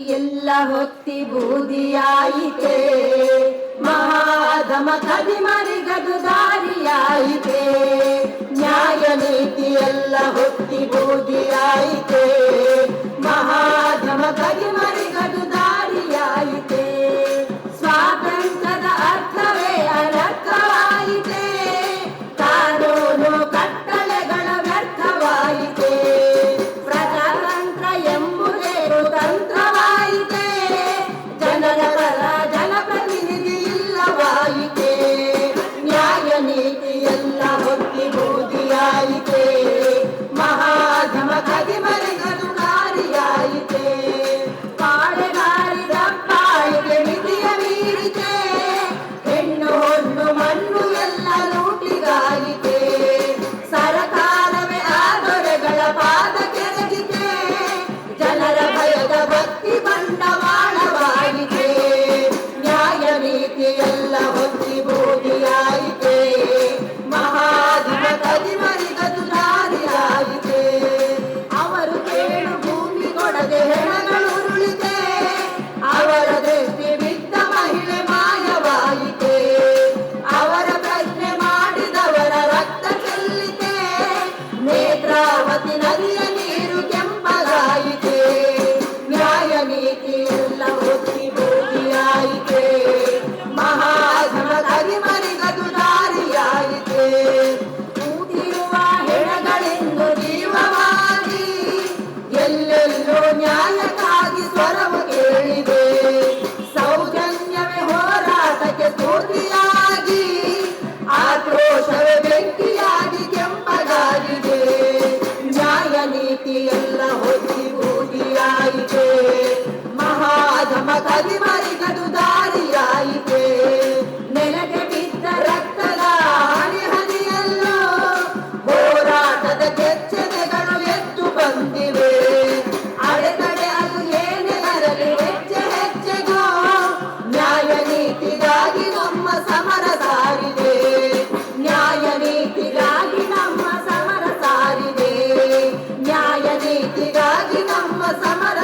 ಎಲ್ಲ ಹೊತ್ತಿ ಬೂದಿಯಾಯಿತೆ ಮಹಾಧಮ ಕದಿಮರಿಗದು ದಾರಿಯಾಯಿತೆ ನ್ಯಾಯ ನೀತಿ ಎಲ್ಲ ಹೊತ್ತಿ ಬೂದಿಯಾಯಿತೆ 하니 লাভ నీతిగాగినమ్మ సమర